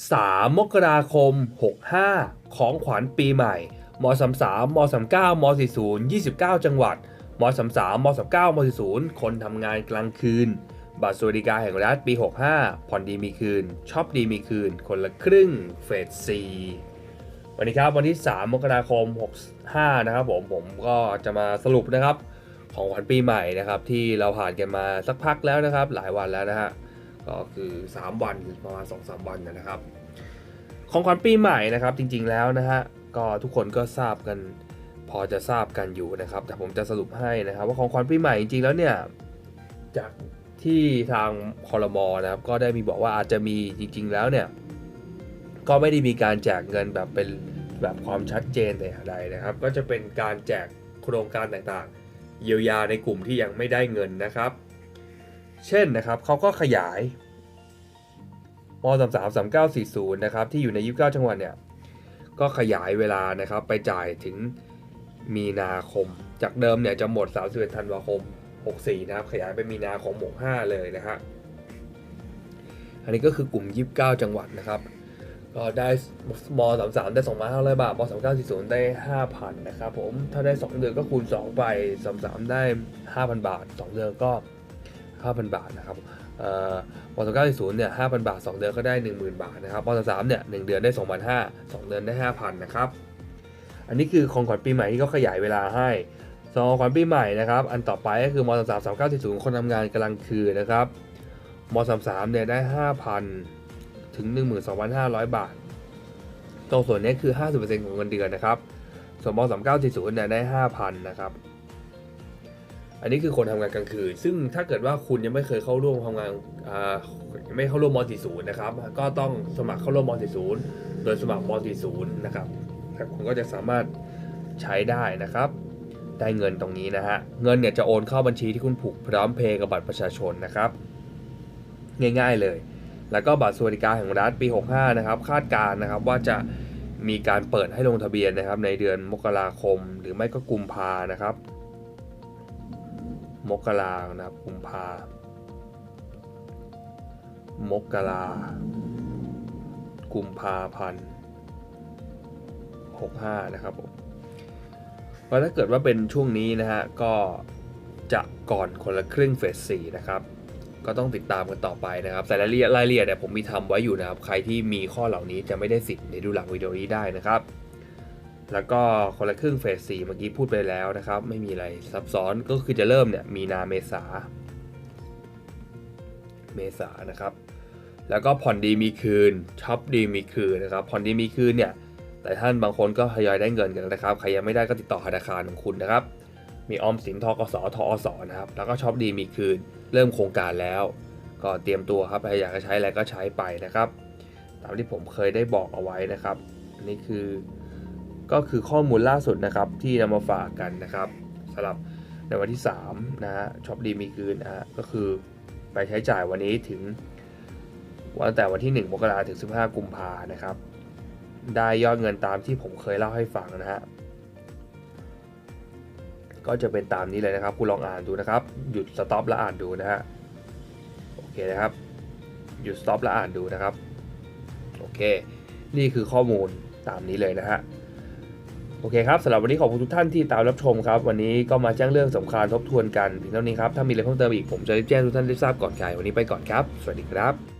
3 มกราคม 65 ของขวัญปีใหม่ม33ม39ม40 29 จังหวัดม33ม39ม40 คนทำงานกลางคืน บัตรสวัสดิการแห่งรัฐปี 65 ผ่อนดีมีคืนช็อปดีมีคืน คนละครึ่งเฟส4วันนี้ครับวันที่ 3 มกราคม 65 นะครับผม ผมก็จะมาสรุปนะครับ ของขวัญปีใหม่นะครับ ที่เราผ่านกันมาสักพักแล้วนะครับ หลายวันแล้วนะฮะ ก็คือ 3 วันประมาณ 2-3 วันนะครับ ของขวัญปีใหม่นะครับจริงๆแล้วนะฮะก็ทุกคนก็ทราบกันพอจะทราบกันอยู่นะครับ แต่ผมจะสรุปให้นะครับ ว่าของขวัญปีใหม่จริงๆแล้วเนี่ยจากที่ทางคอรมอนะครับก็ได้มีบอกว่าอาจจะมีจริง ๆ แล้วเนี่ยก็ไม่ได้มีการแจกเงินแบบเป็นแบบความชัดเจนแต่อย่างใดนะครับ ก็จะเป็นการแจกโครงการต่างๆ เยียวยาในกลุ่มที่ยังไม่ได้เงินนะครับ เช่นนะครับเขาก็ขยายม3 3 3 9 4 0นะครับที่อยู่ใน29จังหวัดเนี่ยก็ขยายเวลานะครับไปจ่ายถึงมีนาคม จากเดิมเนี่ยจะหมด 31ธันวาคม 64 นะครับ ขยายไปมีนาคม 65 เลยนะฮะอันนี้ก็คือกลุ่ม 29 จังหวัดนะครับ ก็ได้ม33 ได้ 2,500 บาทม3940 ได้ 5,000 นะครับผม ถ้าได้ 2 เดือนก็คูณ 2 ไป 33 ได้ 5,000 บาท 2 เดือนก็ 5,000 บาทนะครับเอ่อม3940เนี่ย5,000บาท 2 เดือนก็ได้ 10,000 บาทนะครับม33เนี่ย1เดือนได้2,500 2 เดือนได้ 5,000นะครับ อันนี้คือของขวัญปีใหม่ที่เขาขยายเวลาให้สองของขวัญปีใหม่นะครับ อันต่อไปก็คือม33 3940คนทำงานกำลังคืนนะครับม33เนี่ยได้ 5,000 ถึง 12,500 บาท ตรงส่วนนี้คือ 50%ของเงินเดือนนะครับ ส่วนม3940เนี่ยได้ 5,000 นะครับ อันนี้คือคนทำงานกลางคืน ซึ่งถ้าเกิดว่าคุณยังไม่เคยเข้าร่วมทำงานไม่เข้าร่วมม .40 นะครับ ก็ต้องสมัครเข้าร่วมม .40 โดยสมัครม .40 นะครับครับคุณก็จะสามารถใช้ได้นะครับ ได้เงินตรงนี้นะฮะ เงินเนี่ยจะโอนเข้าบัญชีที่คุณผูกพร้อมเพย์กับบัตรประชาชนนะครับ ง่ายๆเลย แล้วก็บัตรสวัสดิการแห่งรัฐปี 65 นะครับ คาดการนะครับว่าจะมีการเปิดให้ลงทะเบียนนะครับในเดือนมกราคม หรือไม่ก็กุมภานะครับ มกรานะครับกุมภามกรากุมภาพันธ์65นะครับผมเพราะถ้าเกิดว่าเป็นช่วงนี้นะฮะก็จะก่อนคนละครึ่งเฟส4นะครับ ก็ต้องติดตามกันต่อไปนะครับแต่รายละเอียดรายละเอียดเนี่ยผมมีทำไว้อยู่นะครับ ใครที่มีข้อเหล่านี้จะไม่ได้สิทธิ์ในดูหลังวิดีโอนี้ได้นะครับ แล้วก็คนละครึ่งเฟส4เมื่อกี้พูดไปแล้วนะครับ ไม่มีอะไรซับซ้อนก็คือจะเริ่มเนี่ยมีนาเมษา เมษานะครับ แล้วก็ผ่อนดีมีคืนช็อปดีมีคืนนะครับ ผ่อนดีมีคืนเนี่ยแต่ท่านบางคนก็ทยอยได้เงินกันนะครับ ใครยังไม่ได้ก็ติดต่อธนาคารของคุณนะครับ มีออมสินทกสทอสนะครับ แล้วก็ช็อปดีมีคืน เริ่มโครงการแล้ว ก็เตรียมตัวครับใครอยากจะใช้อะไรก็ใช้ไปนะครับ ตามที่ผมเคยได้บอกเอาไว้นะครับนนี้คือ ก็คือข้อมูลล่าสุดนะครับที่นำมาฝากกันนะครับสำหรับในวันที่3นะฮะช็อปดีมีคืนนะฮะก็คือไปใช้จ่ายวันนี้ถึงวันแต่วันที่ 1 มกราถึง 15 กุมภานะครับ ได้ยอดเงินตามที่ผมเคยเล่าให้ฟังนะฮะก็จะเป็นตามนี้เลยนะครับ คุณลองอ่านดูนะครับ หยุดสต็อปแล้วอ่านดูนะฮะโอเคนะครับ หยุดสต็อปแล้วอ่านดูนะครับโอเค นี่คือข้อมูลตามนี้เลยนะฮะ โอเคครับสำหรับวันนี้ขอบคุณทุกท่านที่ตามรับชมครับ วันนี้ก็มาแจ้งเรื่องสำคัญทบทวนกันเพียงเท่านี้ครับ ถ้ามีอะไรเพิ่มเติมอีกผมจะรีบแจ้งทุกท่านได้ทราบก่อนใครวันนี้ไปก่อนครับ สวัสดีครับ